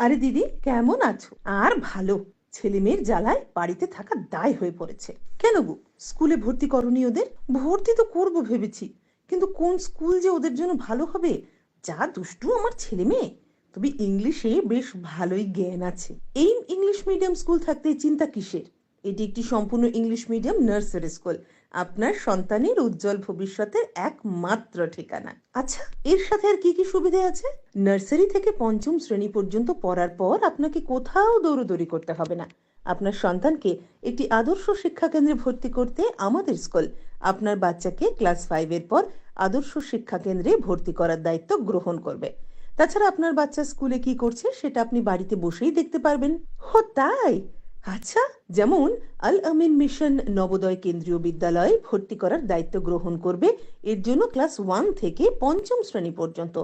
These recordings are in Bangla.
আরে দিদি, কেমন আছো? আর ভালো। ছেলে মেয়ের জ্বালায় বাড়িতে থাকা দায় হয়ে পড়েছে। কেন গো? স্কুলে ভর্তি করনি ওদের? ভর্তি তো করব ভেবেছি। কিন্তু কোন স্কুল যে ওদের জন্য ভালো হবে? যা দুষ্টু আমার ছেলে মেয়ে তবে ইংলিশে বেশ ভালোই জ্ঞান আছে। এই ইংলিশ মিডিয়াম স্কুল থাকতে চিন্তা কিসের? এটি একটি সম্পূর্ণ ইংলিশ মিডিয়াম নার্সারি স্কুল। আপনার সন্তানের উজ্জ্বল ভবিষ্যতের একমাত্র ঠিকানা। আচ্ছা এর সাথে আর কি কি সুবিধা আছে? নার্সারি থেকে পঞ্চম শ্রেণি পর্যন্ত পড়ার পর আপনাকে কোথাও দৌড়দৌড়ি করতে হবে না। আপনার সন্তানকে একটি আদর্শ শিক্ষা কেন্দ্রে ভর্তি করতে আমাদের স্কুল। আপনার বাচ্চাকে ক্লাস ফাইভের পর আদর্শ শিক্ষা কেন্দ্রে ভর্তি করার দায়িত্ব গ্রহণ করবে। তাছাড়া আপনার বাচ্চা স্কুলে কি করছে সেটা আপনি বাড়িতে বসেই দেখতে পারবেন। হো তাই! আচ্ছা যেমন আল আমিন মিশন নবোদয় কেন্দ্রীয় বিদ্যালয়ে ভর্তি করার দায়িত্ব গ্রহণ করবে। এর জন্য ক্লাস ওয়ান থেকে পঞ্চম শ্রেণি পর্যন্ত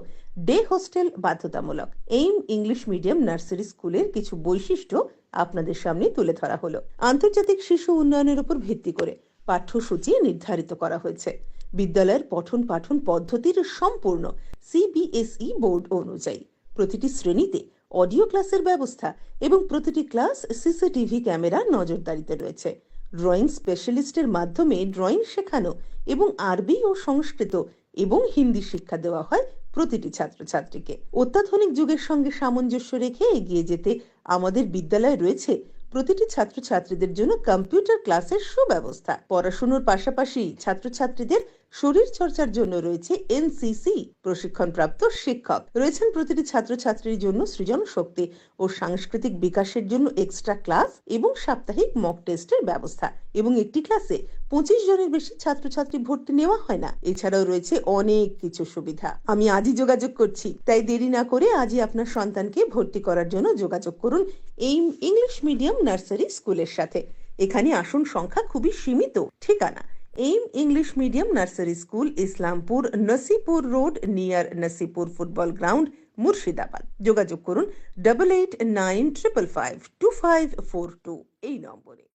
ডে হোস্টেল বাধ্যতামূলক। এইম ইংলিশ মিডিয়াম নার্সারি স্কুলের কিছু বৈশিষ্ট্য আপনাদের সামনে তুলে ধরা হলো। আন্তর্জাতিক শিশু উন্নয়নের উপর ভিত্তি করে পাঠ্যসূচি নির্ধারিত করা হয়েছে। বিদ্যালয়ের পঠন পাঠন পদ্ধতির সম্পূর্ণ সিবিএসই বোর্ড অনুযায়ী প্রতিটি শ্রেণীতে অডিও ক্লাসের ব্যবস্থা এবং প্রতিটি ক্লাস সিসিটিভি ক্যামেরা নজরদারিতে রয়েছে। ড্রয়িং স্পেশালিস্টের মাধ্যমে ড্রয়িং শেখানো এবং আরবি ও সংস্কৃত এবং হিন্দি শিক্ষা দেওয়া হয় প্রতিটি ছাত্রছাত্রীকে। অত্যাধুনিক যুগের সঙ্গে সামঞ্জস্য রেখে এগিয়ে যেতে আমাদের বিদ্যালয়ে রয়েছে প্রতিটি ছাত্রছাত্রীদের জন্য কম্পিউটার ক্লাসের সুব্যবস্থা। পড়াশুনোর পাশাপাশি ছাত্রছাত্রীদের শরীর চর্চার জন্য রয়েছে এনসিসি প্রশিক্ষণপ্রাপ্ত শিক্ষক। রয়েছেন প্রতিটি ছাত্রছাত্রীর জন্য সৃজন শক্তি ও সাংস্কৃতিক বিকাশের জন্য এক্সট্রা ক্লাস এবং সাপ্তাহিক মক টেস্টের ব্যবস্থা। এবং একটি ক্লাসে পঁচিশ জনের বেশি ছাত্রছাত্রী ভর্তি নেওয়া হয় না। এছাড়াও রয়েছে অনেক কিছু সুবিধা। আমি আজই যোগাযোগ করছি। তাই দেরি না করে আজই আপনার সন্তানকে ভর্তি করার জন্য যোগাযোগ করুন এই ইংলিশ মিডিয়াম নার্সারি স্কুলের সাথে। এখানে আসন, সংখ্যা খুবই সীমিত, ঠিকানা Aim English medium nursery school, Islampur, Nasipur road, near Nasipur football ground, Murshidabad. যোগাযোগ করুন double eight nine triple five two five four two এই নম্বরে।